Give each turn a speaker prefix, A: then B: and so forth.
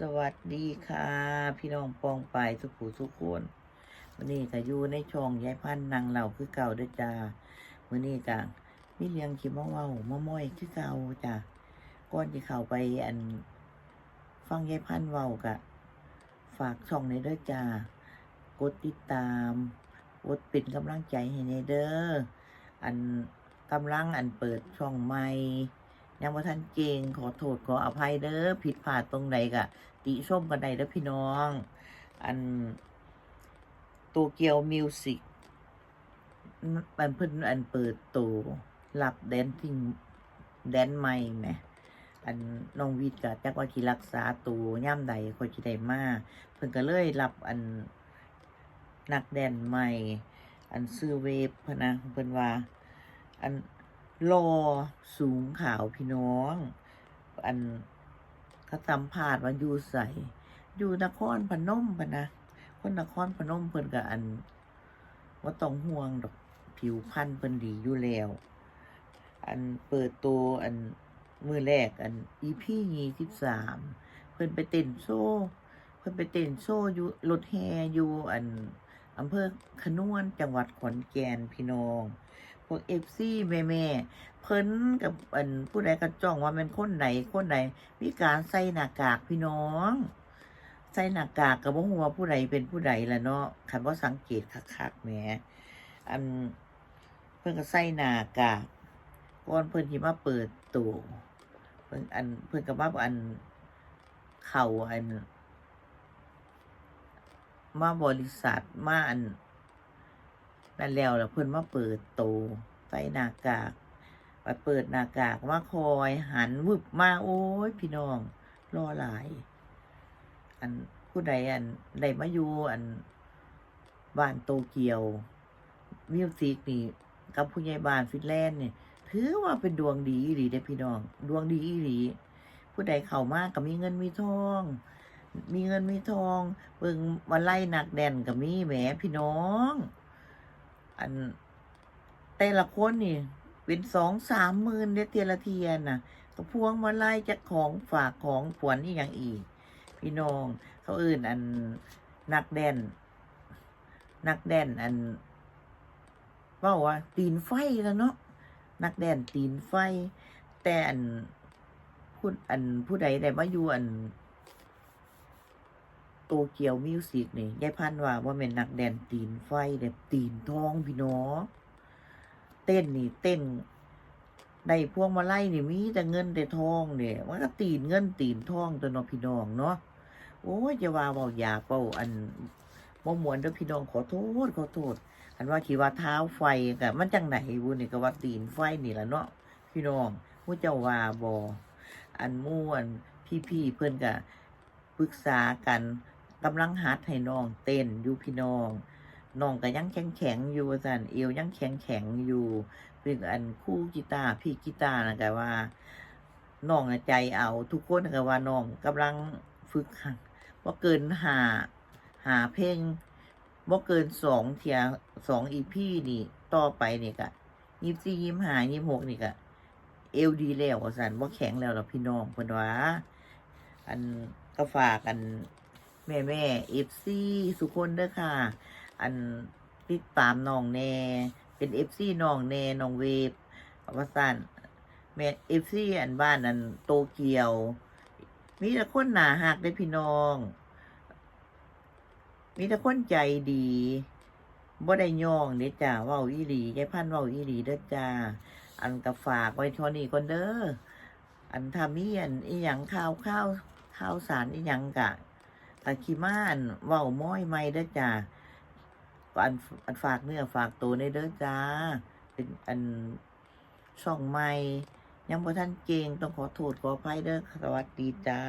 A: สวัสดีค่ะ พี่น้องปองไปสุขูสุขคนวันนี้ก็อยู่ในช่องยายพันธ์นางเหล่าคือเก่าด้อจ้าวันนี้ก็มีเลี้ยงคิมมาเว้ามะม้อยคือเก่าจ้าก่อนที่เข้าไปอัน ฟังยายพันธ์เว้ากะ ฝากช่องในด้อจ้ากดติดตามกดป็นกำลังใจให้ในเด้ออันกำลังอันเปิดช่องใหม่ ยังว่าท่านเจงขอโทษขออภัยเด้อผิดพลาดตรงไหนกะติชมกันได้เด้อพี่น้อง อันโตเกียวมิวสิกมันเพิ่นอันเปิดตัวรับแดนซิ่งแดนใหม่แหมอันน้องวิทย์ก็จักว่าสิรักษาตัวย่ำใดค่อยสิได้มาเพิ่นก็เลยรับอันนักแดนใหม่ อันซื้อเวฟพะนะเพิ่นว่า อัน รอสูงขาวพี่น้อง อันเขาสัมภาษณ์ว่าอยู่ใสอยู่นครพนมปะนะคนนครพนมเพิ่นกับอันว่าต้องห่วงดอกผิวพรรณเพิ่นดีอยู่แล้ว อันเปิดตัวอันมือแรกอันอีพี่ยี่สิบสามเพิ่นไปเต้นโซ่ เพิ่นไปเต้นโซ่อยู่รถแฮอยู่อันอำเภอขนวนจังหวัดขอนแก่นพี่น้อง วกเอฟซีแม่แม่เพิ่นกับอันผู้ใดก็จ้องว่าเป็นคนไหนคนไหนมีการใส่หน้ากากพี่น้อง ใส่หน้ากากกับว่าหัวผู้ใดเป็นผู้ใดละเนาะคันว่าสังเกตคักๆแหมอันเพิ่นก็ใส่หน้ากากก่อนเพิ่นที่มาเปิดตัวเพิ่นอันเพิ่นก็มาอันเข่าอัน มาบริษัทมาอัน นั่นแล้วแล้วเพิ่นมาเปิดโตใส่หน้ากากไปเปิดหน้ากากมาคอยหันวึบมาโอ้ยพี่น้องรอหลาย อันผู้ใดอันใดมาอยู่อันบ้านโตเกียวมิวสิกนี่กับผู้ใหญ่บ้านฟินแลนด์เนี่ยถือว่าเป็นดวงดีอีหลีเด้พี่น้อง ดวงดีอีหลีผู้ใดเข้ามากก็มีเงินมีทอง มีเงินมีทองเบิ่งมาไล่หนักแดนก็มีแหมพี่น้อง อันแต่ละคนนี่เป็นสองสามหมื่นเดยเทียละเทียนน่ะก็พวงมาไล่จากของฝากของขวัญนี่อย่างอีก พี่น้อง เขาอื่นอันนักแดน นักแดนอันว่าว่าตีนไฟแล้วเนาะนักแดนตีนไฟ แต่อันพูดอันผู้ใดได้มาอยู่อัน โตเกียวมิวสิกนี่ยายพันว่าว่าเป็นนักแดนตีนไฟแบบตีนทองพี่น้องเต้นนี่เต้นได้พวงมาไล่นี่มีแต่เงินแต่ทองเนี่ยมันก็ตีนเงินตีนทองตัวน้องพี่น้องเนาะโอ้ยจะว่าเบาอยากเบาอันบ่มวนเด้อพี่น้องขอโทษขอโทษอันว่าคิดว่าเท้าไฟกะมันจังไหนบุนี่ก็ว่าตีนไฟนี่แหละเนาะพี่น้องผู้เจ้าว่าบออันม่วนพี่ๆเพื่อนกะปรึกษากัน กำลังหัดให้น้องเต้นอยู่พี่น้องน้องก็ยังแข็งแข็งอยู่สันเอวยังแข็งแข็งอยู่เป็นอันคู่กีตาร์พี่กีตาร์นะก็ว่าน้องใจเอาทุกคนก็ว่าน้องกำลังฝึกหัดว่าเกินหาหาเพลงว่าเกินสองเทียสองอีพีนี่ ต่อไปนี่ก็ยี่สี่ยี่ห้ายี่หกนี่ก็เอวดีแล้วสันว่าแข็งแล้วหรอพี่น้องเพิ่นว่าอันก็ฝากกัน แม่แม่เอฟซีสุคนเด้อค่ะ อันติดตามน้องแน่ เป็นเอฟซีน้องแน่น้องเวฟว่าสั้นแม่เอฟซีอันบ้านอันโตเกียว มีแต่คนหนาหักได้พี่น้อง มีแต่คนใจดีบ่ได้ย่องเด้อจ้าว้าอีหลียายพันว้าอีหลีเด้อจ้า อันก็ฝากไว้ท่านี้ก่อนเด้อ อันทำมีอันอีหยังข้าวข้าวข้าวสารอีหยังกะ ตาขี้ม่านเว้าม้อยไม่เด้อจ้าอันอันฝากเนื้อฝากตัวในเด้อจ้า เป็นอันช่องไม่ยังบ่ท่านเก่งต้องขอโทษขออภัยเด้อสวัสดีจ้า